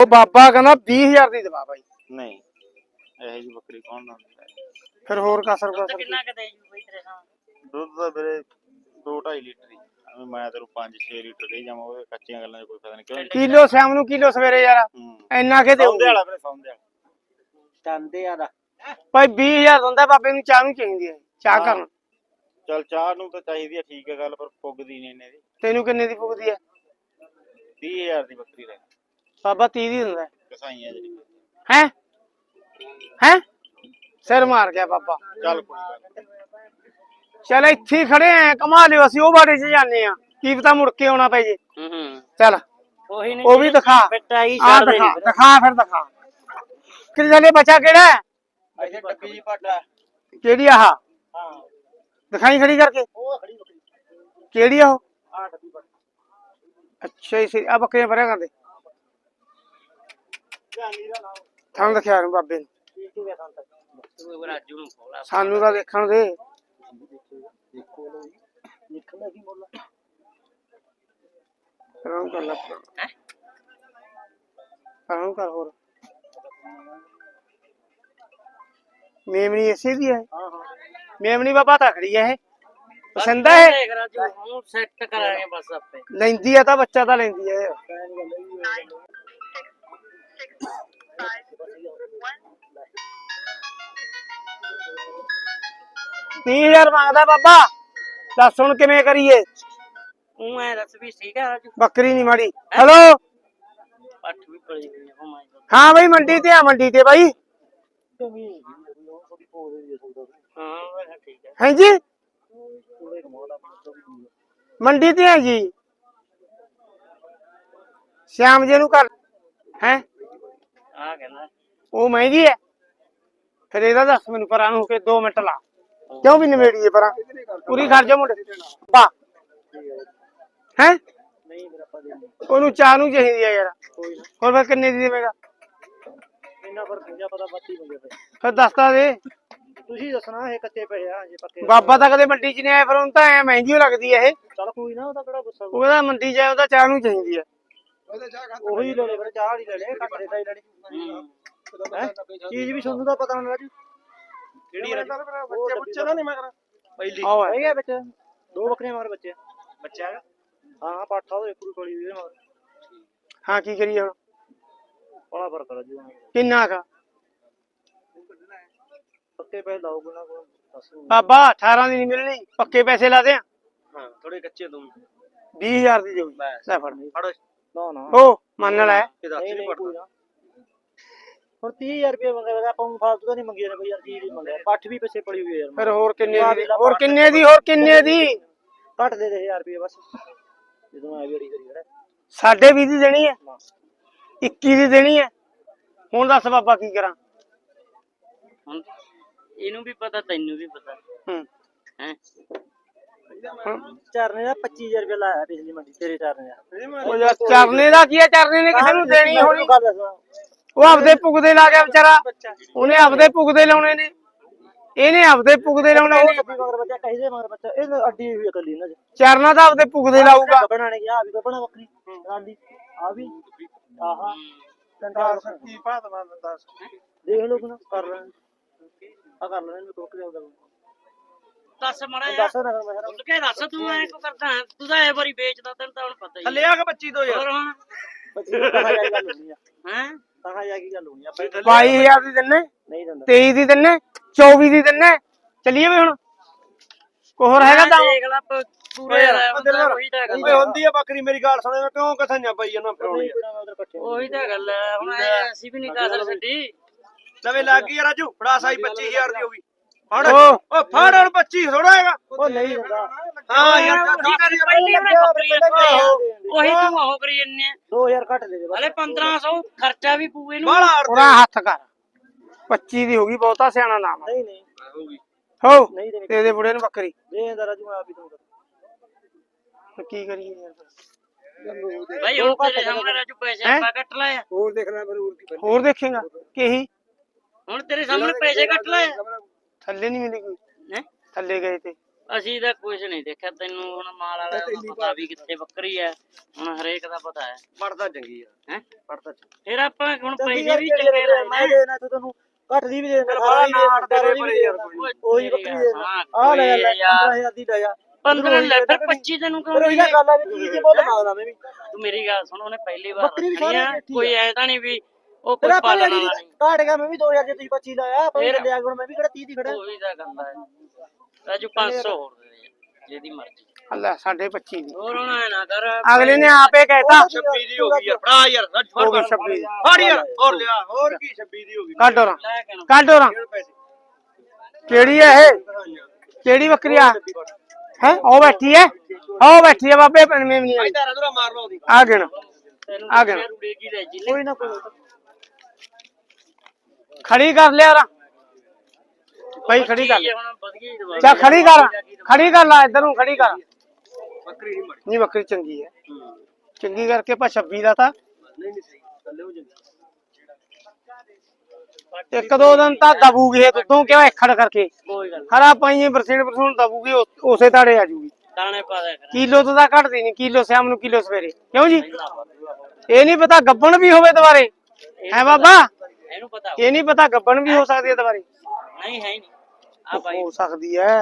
ਉਹ ਬਾਬਾ ਕਹਿੰਦਾ 20000 ਦੀ ਦਵਾ ਬਾਈ। ਨਹੀਂ ਇਹ ਜੀ ਬੱਕਰੀ ਕੌਣ ਹੈ? ਫਿਰ ਹੋਰ ਕਸਰ ਕਸਰ ਕਿੰਨਾ ਕੁ? ਦੇ ਜੂ ਬਈ ਤੇਰੇ ਸਾਹਮਣੇ ਦੁੱਧ ਦਾ ਵੀਰੇ 2.5 ਲੀਟਰ ਹੀ। ਐਵੇਂ ਮੈਂ ਤੈਨੂੰ 5-6 ਲੀਟਰ ਕਹੀ ਜਾਵਾਂ ਉਹ ਕੱਚੀਆਂ ਗੱਲਾਂ 'ਚ ਕੋਈ ਪਤਾ ਨਹੀਂ। ਕਿਉਂ ਕਿਲੋ ਸ਼ਾਮ ਨੂੰ ਕਿਲੋ ਸਵੇਰੇ ਯਾਰ ਹੂੰ। ਇੰਨਾ ਕਿ ਦੇਊ ਵਾਲਾ ਵੀਰੇ ਸੌਂਦੇ ਵਾਲਾ। ਚੰਦੇ ਆ ਦਾ ਭਾਈ 20000 ਦਿੰਦਾ ਬਾਬੇ ਨੂੰ ਚਾਹ ਨੂੰ ਚਾਹੀਦੀ ਹੈ ਚਾਹ ਹਾਂ। ਕਰਨ। ਚਲ ਚਾਹ ਨੂੰ ਤਾਂ ਚਾਹੀਦੀ ਆ ਠੀਕ ਹੈ ਗੱਲ ਪਰ ਪੁੱਗਦੀ ਨਹੀਂ ਇਹਨੇ ਦੀ। ਤੈਨੂੰ ਕਿੰਨੇ ਦੀ ਪੁੱਗਦੀ ਹੈ? 30000 ਦੀ ਬੱਕਰੀ ਲੈ ਬਾਬਾ 30 ਦੀ ਦਿੰਦਾ। ਕਸਾਈਆਂ ਜਿਹੜੀ। ਹੈ? ਹੈ? ਸਿਰ ਮਾਰ ਗਿਆ ਬਾਬਾ। ਚੱਲ ਕੋਈ ਗੱਲ। ਚਲ ਇੱਥੇ ਖੜੇ ਆ ਕਮਾ ਲਿਓ ਅਸੀਂ ਉਹ ਬਾੜੇ 'ਚ ਜਾਂਦੇ ਆ। ਕੀ ਪਤਾ ਮੁੜ ਕੇ ਆਉਣਾ ਪੈ ਜੇ। ਹੂੰ ਹੂੰ। ਚੱਲ ਉਹੀ ਨਹੀਂ ਉਹ ਵੀ ਦਿਖਾ। ਪਿੱਟਾਈ ਦਿਖਾ ਦਿਖਾ ਫਿਰ ਦਿਖਾ। ਕਿਹਦੇ ਨੇ ਬੱਚਾ ਕਿਹੜਾ ਹੈ? ਇੱਥੇ ਡੱਬੀ ਜੀ ਪਾਟਾ ਕਿਹੜੀ ਆਹ? ਹਾਂ। ਦਿਖਾਈ ਖੜੀ ਕਰਕੇ। ਉਹ ਖੜੀ ਬੱਕਰੀ। ਕਿਹੜੀ ਆ ਉਹ? ਆ ਡੱਬੀ ਪਾਟਾ। ਅੱਛਾ ਇਸੇ ਆ ਬੱਕਰੀਆਂ ਭਰਿਆ ਕਰਦੇ। ਧਿਆਨੀ ਦਾ ਨਾਮ ਤੁਹਾਨੂੰ ਦਿਖਿਆ ਨੂੰ ਬਾਬੇ ਨੂੰ ਕੀ ਕੀ ਵੇਖਾਂ ਤੱਕ ਤੂੰ ਰਾਜੂ ਨੂੰ ਖੋਲਾ ਸਾਨੂੰ ਤਾਂ ਦੇਖਣ ਦੇ ਦੇਖੋ ਲੋ ਜੀ ਲਿਖਣਾ ਕੀ ਬੋਲਾ ਆਰਾਮ ਕਰ ਲੈ ਹੈ ਆਰਾਮ ਕਰ ਹੋਰ ਮੇਮਣੀ ਇਸੇ ਦੀ ਹੈ ਹਾਂ ਹਾਂ ਮੇਮਣੀ ਬਾਬਾ ਤਖੜੀ ਹੈ ਇਹ ਪਸੰਦ ਹੈ ਇਹ? ਦੇਖ ਰਾਜੂ ਆ ਤੀਹ ਹਜ਼ਾਰ ਮੰਗਦਾ ਬਾਬਾ। ਦੱਸ ਹੁਣ ਕਿਵੇਂ ਕਰੀਏ? ਉਹ ਐ ਦੱਸ ਵੀ ਠੀਕ ਹੈ ਰਾਜੂ? ਬੱਕਰੀ ਨਹੀਂ ਮਾੜੀ। ਹੈਲੋ? ਪੱਠ ਵੀ ਪੜੀ ਹੋਈ ਹੈ ਮਾਈ ਹਾਂ ਬਈ ਮੰਡੀ ਤੇ ਆ ਮੰਡੀ ਤੇ ਬਾਈ। ਹਾਂ ਠੀਕ ਹੈ ਹੈ ਜੀ? ਮੰਡੀ ਤੇ ਆ ਜੀ। ਸ਼ਾਮ ਜੀ ਨੂੰ ਕਰ ਹੈ? ਆ ਕਹਿੰਦਾ। ਉਹ ਮਹਿੰਗੀ ਹੈ ਫਿਰ ਇਹਦਾ ਦੱਸ ਮੈਨੂੰ ਪਰਾਂ ਨੂੰ ਹੋ ਕੇ 2 ਮਿੰਟ ਲਾ। ਕਿਉਂ ਵੀ ਨਵੇੜੀਏ ਪਰਾਂ? ਪੂਰੀ ਖਰਚਾ ਮੁੰਡੇ। ਬਾ ਹੈ? ਨਹੀਂ ਮੇਰਾ ਪਾ ਦੇ ਉਹਨੂੰ ਚਾਹ ਨੂੰ ਚਾਹੀਦੀ ਹੈ ਯਾਰ। ਹੋਰ ਫਿਰ ਕਿੰਨੇ ਦੀ ਦੇਵੇਂਗਾ? ਇਹਨਾਂ ਪਰ ਪੰਜਾ ਪਤਾ ਬੱਤੀ ਪਏ ਫਿਰ। ਦੱਸਦਾ ਦੇ। ਤੁਸੀਂ ਦੱਸਣਾ ਇਹ ਕੱਚੇ ਪਏ ਆ ਜੇ ਪੱਕੇ ਬਾਬਾ ਤਾਂ ਕਦੇ ਮੰਡੀ 'ਚ ਨਹੀਂ ਆਇਆ ਫਿਰ ਉਹਨੂੰ ਤਾਂ ਐ ਮਹਿੰਗੀ ਲੱਗਦੀ ਹੈ ਇਹ। ਚਲ ਕੋਈ ਨਾ ਉਹਦਾ ਕਿਹੜਾ ਗੁੱਸਾ ਉਹ ਕਹਿੰਦਾ ਮੰਡੀ 'ਚ ਆਇਆ ਉਹਦਾ ਚਾਹ ਨੂੰ ਚਾਹੀਦੀ ਹੈ ਉਹੀ ਲੈ ਲੈ ਫਿਰ ਚਾਹ ਵਾਲੀ ਲੈ ਲੈ ਘੱਟ ਦੇ ਹੀ ਲੈਣੀ। ਹੈ। ਚੀਜ਼ ਵੀ ਤੁਹਾਨੂੰ ਦਾ ਪਤਾ ਨਾ ਰਾਜੂ ਕਿਹੜੀ ਰਾਜੂ ਬੱਚੇ ਬੁੱਚੇ ਦਾ ਨਹੀਂ ਮਗਰ ਪਹਿਲੀ। ਆਓ ਹੈ। ਹੈਗਾ ਵਿੱਚ। ਦੋ ਬੱਕਰੀਆਂ ਮਗਰ ਬੱਚੇ। ਬੱਚਾ ਹੈਗਾ? ਹਾਂ ਹਾਂ ਪਾਠਾ ਉਹ ਇੱਕ ਕੋਲੀ ਵੀ ਮਗਰ ਹਾਂ ਕੀ ਕਰੀਏ ਹੁਣ? ਬੜਾ ਫ਼ਰਕ ਰਾਜੂ ਕਿੰਨਾ ਕਾ ਪੱਕੇ ਪੈਸੇ ਲਾਓ ਕੋਨਾ ਕੋਲ ਬਾਬਾ 18 ਦੀ ਨਹੀਂ ਮਿਲਣੀ ਪੱਕੇ ਪੈਸੇ ਲਾ ਦੇ ਹਾਂ ਥੋੜੇ ਕੱਚੇ ਦੋ 20000 ਦੀ ਜਾਊਗੀ ਲੈ ਫੜ। ਫੜੋ। ਨਾ ਨਾ। ਉਹ ਮੰਨ ਲੈ। ਇਹ ਦੱਸ ਨਹੀਂ ਪੜਦਾ। ਹੁਣ 30000 ਰੁਪਏ ਮੰਗਿਆ ਆਪਾਂ ਨੂੰ ਫਾਲਤੂ ਤਾਂ ਨਹੀਂ ਮੰਗੀ ਨੇ ਬਈ ਯਾਰ ਚੀਜ਼ ਹੀ ਮੰਗਿਆ। ਪੱਠ ਵੀ ਪਿੱਛੇ ਪੜੀ ਹੋਈ ਹੈ ਯਾਰ। ਫਿਰ ਹੋਰ ਕਿੰਨੇ ਦੀ? ਹੋਰ ਕਿੰਨੇ ਦੀ ਹੋਰ ਕਿੰਨੇ ਦੀ ਘੱਟ ਦੇ? ਦੇ 1000 ਰੁਪਏ ਬਸ। ਜਦੋਂ ਆ ਗੜੀ ਕਰੀ ਖੜਾ। ਸਾਢੇ 20 ਦੀ ਦੇਣੀ ਹੈ। 21 ਦੀ ਦੇਣੀ ਹੈ। ਹੁਣ ਦੱਸ ਬਾਬਾ ਕੀ ਕਰਾਂ? ਹੁਣ ਇਹਨੂੰ ਵੀ ਪਤਾ ਤੈਨੂੰ ਵੀ ਪਤਾ। ਹੂੰ। ਹੈ? ਚਰਨੇ ਦਾ 25000 ਰੁਪਏ ਲਾਇਆ ਪਿਛਲੀ ਮੰਡੀ ਤੇਰੇ ਚਰਨੇ ਦਾ। ਉਹ ਯਾਰ ਚਰਨੇ ਦਾ ਕੀ ਹੈ? ਚਰਨੇ ਨੇ ਕਿਸੇ ਨੂੰ ਦੇਣੀ ਹੋਣੀ। ਉਹ ਆਪਦੇ ਪੁਗਦੇ ਲਾ ਗਿਆ ਵਿਚਾਰਾ। ਉਹਨੇ ਆਪਦੇ ਪੁਗਦੇ ਲਾਉਣੇ ਨੇ। ਇਹਨੇ ਆਪਦੇ ਪੁਗਦੇ ਲਾਉਣੇ ਨੇ। ਮਗਰ ਬੱਚਾ ਕਹੀ ਦੇ ਮਗਰ ਬੱਚਾ। ਇਹ ਅੱਡੀ ਹੋਈ ਇਕੱਲੀ ਨਾ ਚਰਨਾ ਤਾਂ ਆਪਦੇ ਪੁਗਦੇ ਲਾਊਗਾ। ਬਣਾਣੇ ਗਿਆ ਆ ਵੀ ਬਣਾ ਬੱਕਰੀ ਰਾਲੀ ਆ ਵੀ ਆਹਾ ਕੰਡਾ ਕੀ ਬਾਤ ਮੰਨ ਦੱਸ। ਦੇਖ ਲੋ ਕਰ ਲੈ ਆ ਕਰ ਲੈ ਇਹਨੂੰ ਟੋਕ ਦੇ। ਗੱਲ ਦੱਸ ਮੜਾ ਯਾਰ ਦੱਸ ਨਾ ਮੈਂ ਤੂੰ ਕਹਿ ਦੱਸ ਤੂੰ ਐ ਕੋ ਕਰਦਾ ਹੈਂ? ਤੂੰ ਤਾਂ ਇਹ ਵਾਰੀ ਵੇਚਦਾ ਤੈਨੂੰ ਤਾਂ ਹੁਣ ਪਤਾ ਹੀ ਹੈ। ਆ ਕੇ 25 ਤੋਂ ਹੋਰ ਹੁਣ? ਕਹਾ ਜਾ ਗੱਲ ਹੋਣੀ ਆ। ਹੈ? ਕਹਾ ਜਾ ਕੀ ਗੱਲ ਹੋਣੀ ਆ। 22000 ਦੀ ਦਿੰਨੇ ਨਹੀਂ ਦਿੰਦਾ। 23 ਦੀ ਦਿੰਨੇ 24 ਦੀ ਦਿੰਨੇ। ਚੱਲੀਏ ਵੀ ਹੁਣ। ਕੋਹਰ ਹੈਗਾ ਤਾਂ? ਦੇਖ ਲੈ ਪ- ਪੂਰੇ ਰਹਿ ਬੰਦਾ ਉਹੀ ਤਾਂ ਗੱਲ ਹੈ। ਹੁੰਦੀ ਆ ਬੱਕਰੀ ਮੇਰੀ ਗੱਲ ਸੁਣੇ ਕਿਉਂ ਕਥਾਈਆਂ ਪਈ ਉਹੀ ਤਾਂ ਗੱਲ ਹੈ ਹੁਣ ਐਂ ਅਸੀਂ ਵੀ ਨਹੀਂ ਕਾਸਰ ਛੱਡੀ। ਨਵੇਂ ਲੱਗ ਗਈ ਰਾਜੂ ਫੜਾ ਸਾਈ 25000 ਦੀ ਹੋ ਗਈ ਫੜ। ਓ। ਫੜ ਹੁਣ 25 ਥੋੜਾ ਹੈਗਾ। ਉਹ ਨਹੀਂ ਹਾਂ ਯਾਰ ਉਹੀ ਪਹਿਲੀ ਉਹਨੇ ਬੱਕਰੀ। ਉਹੀ ਤੂੰ ਉਹ ਕਰੀ ਜੰਨੇ 2000 ਘੱਟ ਦੇ ਦੇ ਹਲੇ 1500 ਖਰਚਾ ਵੀ ਪੂਏ ਨੂੰ ਪੂਰਾ ਹੱਥ ਕਰ। 25 ਦੀ ਹੋ ਗਈ ਬਹੁਤਾ ਸਿਆਣਾ ਨਾਮ ਨਹੀਂ ਨਹੀਂ। ਹੋ। ਨਹੀਂ ਦੇਣੀ। ਤੇ ਦੇ ਬੁੜੇ ਨੂੰ ਬੱਕਰੀ। ਦੇ ਦਿੰਦਾ ਰਾਜੂ ਆਪ ਹੀ ਹੁਣ ਕੀ ਕਰੀਏ ਯਾਰ ਫਿਰ? ਭਾਈ ਹੁਣ ਤੇਰੇ ਸਾਹਮਣੇ ਰਾਜੂ ਪੈਸੇ ਹੈਂ? ਆਪਾਂ ਕੱਟ ਲਾਇਆ ਹੋਰ ਦੇਖ ਲੈ ਹੋਰ ਹੋਰ ਦੇਖੇਗਾ। ਕਿਹੀ? ਹੁਣ ਤੇਰੇ ਸਾਹਮਣੇ ਪੈਸੇ ਕੱਟ ਲਾਇਆ ਥੱਲੇ ਨਹੀਂ ਮਿਲੀ ਕੋਈ ਹੈ? ਥੱਲੇ ਗਏ ਤੇ। ਅਸੀਂ ਤਾਂ ਕੁਝ ਨਹੀਂ ਦੇਖਿਆ ਤੈਨੂੰ ਹੁਣ ਮਾਲ ਵਾਲਾ ਦਾ ਪਤਾ ਵੀ ਕਿੱਥੇ ਬੱਕਰੀ ਹੈ ਹੁਣ ਹਰੇਕ ਦਾ ਪਤਾ ਹੈ। ਪੜਦਾ ਚੰਗੀ ਆ ਹੈ? ਪੜਦਾ ਫਿਰ ਆਪਾਂ ਹੁਣ ਪੈਸੇ ਵੀ ਚੰਗੇ ਯਾਰ ਮੈਂ ਦੇਣਾ ਤੂੰ ਤੈਨੂੰ ਘੱਟ ਦੀ ਵੀ ਦੇ ਦੇਣਾ ਸਾਰਾ ਹੀ ਦੇ ਦੇ ਦੇਣਾ ਉਹੀ ਬੱਕਰੀ ਦੇ ਆ ਲੈ ਲੈ 15000 ਦੀ ਲੈ ਜਾ। 15 ਲੈ ਫਿਰ 25 ਤੈਨੂੰ। ਕਿਉਂ ਉਹੀ ਤਾਂ ਗੱਲ ਆ ਵੀ ਕੀ ਮੁੱਲ ਮੰਗਦਾ ਮੈਂ ਵੀ। ਤੂੰ ਮੇਰੀ ਗੱਲ ਸੁਣ ਉਹਨੇ ਪਹਿਲੀ ਵਾਰ ਆ, ਕੋਈ ਐ ਤਾਂ ਨਹੀਂ ਵੀ ਉਹ ਕੋਈ ਆਪਾਂ ਪਾਲਣ ਜਿਹੜੀ ਵਾਲਾ ਨਹੀਂ ਘਾਟ ਗਿਆ ਮੈਂ ਵੀ 2000 ਜੇ ਤੁਸੀਂ 25 ਲਾਇਆ ਆਪਾਂ ਵੀ ਫਿਰ- ਲਿਆ ਹੁਣ ਮੈਂ ਵੀ ਕਿਹੜਾ 30 ਦੀ ਖੜਾ ਉਹੀ ਤਾਂ ਗੱਲ ਹੈ। ਰਾਜੂ 500 ਹੋਰ ਦੇ ਜਿਹਦੀ ਮਰਜ਼ੀ। ਅੱਲਾ ਸਾਡੇ 25 ਦੀ। ਹੋਰ ਹੁਣ ਐ ਨਾ ਕਰ ਅਗਲੇ ਨੇ ਆਪੇ ਕਹਿਤਾ। 26 ਦੀ ਹੋ ਗਈ ਯਾਰ ਫੜਾ ਯਾਰ ਹੋ ਗਈ 26 ਦੀ। ਫੜ ਯਾਰ ਹੋਰ ਲਿਆ ਹੋਰ ਕੀ 26 ਦੀ ਹੋ ਗਈ। ਕੱਢ ਹੋਰਾਂ ਲੈ ਕੇ ਨਾ। ਕੱਢ ਹੋਰਾਂ। ਕਿਹੜੀ ਹੈ ਇਹ? ਕਿਹੜੀ ਬੱਕਰੀ ਆ? ਹੈ? ਉਹ ਬੈਠੀ ਹੈ ਉਹ ਬੈਠੀ ਹੈ ਬਾਬੇ ਪਨਵੇਂ ਨਹੀਂ ਆਈ। ਧਾਰਾ ਧੁਰਾ ਮਾਰ ਲਓ ਉਹਦੀ ਆ ਗਿਣ ਤੈਨੂੰ ਆ ਗਿਆ। ਰੁੜੇਗੀ ਲੈ ਜੀ। ਕੋਈ ਨਾ ਕੋਈ। ਖੜੀ ਕਰ ਲਿਆ ਰਾ। ਭਾਈ ਖੜੀ ਕਰ। ਚਾ ਖੜੀ ਕਰ ਖੜੀ ਕਰ ਲੈ ਇਧਰ ਨੂੰ ਖੜੀ ਕਰ। ਬੱਕਰੀ ਨਹੀਂ ਮੜੀ ਨਹੀਂ ਬੱਕਰੀ ਚੰਗੀ ਹੈ। ਚੰਗੀ ਕਰਕੇ ਪਾ 26 ਦਾ ਤਾਂ। ਨਹੀਂ ਨਹੀਂ ਸਹੀ। ਥੱਲੇ ਹੋ ਜਾਂਦੀ। ਇੱਕ ਦੋ ਦਿਨ ਤਾਂ ਦਬੂਗੀ ਦੁੱਧੋਂ ਕਿਉਂ ਇਖੜ ਕਰਕੇ? ਹਰਾ ਪਾਈਏ ਬਰਸੀਨ ਬਰਸੂਨ ਦਬੂਗੀ ਉਸ- ਤਾੜੇ ਆ ਜੂਗੀ। ਦਾਣੇ ਪਾ ਕਰ ਕਿਲੋ ਤੋਂ ਤਾਂ ਘਟਦੀ ਨਹੀਂ ਕਿਲੋ ਸ਼ਾਮ ਨੂੰ ਕਿਲੋ ਸਵੇਰੇ। ਕਿਉਂ ਜੀ? ਇਹ ਨਹੀਂ ਪਤਾ ਗੱਬਣ ਵੀ ਹੋਵੇ ਦੁਬਾਰੇ। ਹੈ ਬਾਬਾ? ਇਹਨੂੰ ਪਤਾ ਇਹ ਨਹੀਂ ਪਤਾ ਗੱਬਣ ਵੀ ਹੋ ਸਕਦੀ ਹੈ ਦੁਬਾਰੇ ਨਹੀਂ ਹੈ ਨਹੀਂ। ਆ ਭਾਈ। ਹੋ ਸਕਦੀ ਹੈ।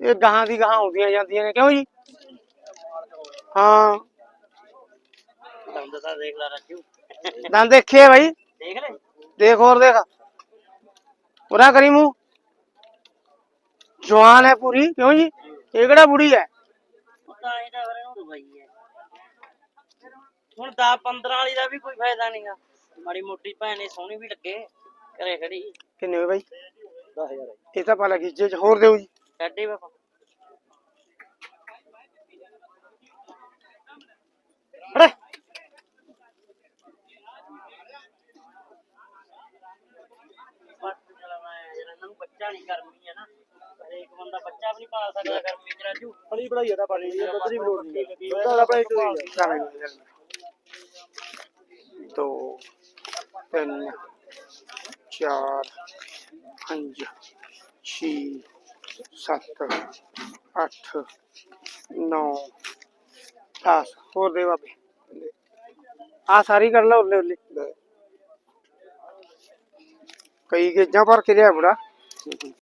ਇਹ ਗਾਹਾਂ ਦੀ ਗਾਹਾਂ ਆਉਂਦੀਆਂ ਜਾਂਦੀਆਂ ਨੇ ਕਿਉਂ ਜੀ? ਹਾਂ। ਦੰਦ ਤਾਂ ਦੇਖ ਲੈ ਰਾਜੂ। ਦੰਦ ਦੇਖੇ ਬਾਈ। ਦੇਖ ਲੈ। ਦੇਖ ਹੋਰ ਦੇਖ। ਪੂਰਾ ਕਰੀ ਮੂੰਹ। ਜਵਾਨ ਹੈ ਪੂਰੀ ਕਿਉਂ ਜੀ? ਇਹ ਕਿਹੜਾ ਬੁੜੀ ਹੈ? ਤਾਂ ਇਹਦਾ ਫਿਰ ਇਹਨੂੰ ਦਵਾਈ ਹੈ। ਹੁਣ 10 15 ਵਾਲੀ ਦਾ ਵੀ ਕੋਈ ਫਾਇਦਾ ਨਹੀਂਗਾ ਮਾੜੀ ਮੋਟੀ ਭੈਣੇ ਸੋਹਣੀ ਵੀ ਲੱਗੇ ਘਰੇ ਖੜੀ। ਕਿੰਨੇ ਹੋਏ ਬਾਈ? 10000 ਇਹ ਤਾਂ ਪਾ ਲੱਗੀ ਜੇ ਹੋਰ ਦਿਓ ਜੀ। ਛੱਡੇ ਬਾਬਾ। ਅਰੇ ਬਸ ਚਲਾ ਮੈਂ ਜਿਹੜਾ ਇਹਨਾਂ ਨੂੰ ਬੱਚਾ ਨਹੀਂ ਕਰਮੀ ਹੈ ਨਾ। ਹਰੇਕ ਬੰਦਾ ਬੱਚਾ ਵੀ ਨਹੀਂ ਪਾਲ ਸਕਦਾ ਗਰਮੀ ਚ ਰਾਜੂ। ਫਲੀ ਬੜਾਈ ਆ ਤਾਂ ਪਾਣੀ ਦੀ ਦੁੱਧ ਦੀ ਲੋੜ ਨਹੀਂ ਦੁੱਧ ਆਪਣਾ ਇੱਕ ਹੀ ਚੱਲ ਤਿੰਨ ਚਾਰ ਪੰਜ ਛੇ ਸੱਤ ਅੱਠ ਨੌ ਦਸ। ਹੋਰ ਦੇ ਬਾਬੇ। ਆ ਸਾਰੀ ਕਰ ਲਾ ਉੱਲੇ ਉੱਲੇ। ਕਈ ਗੇਜਾਂ ਭਰ ਕੇ ਲਿਆ ਬੜਾ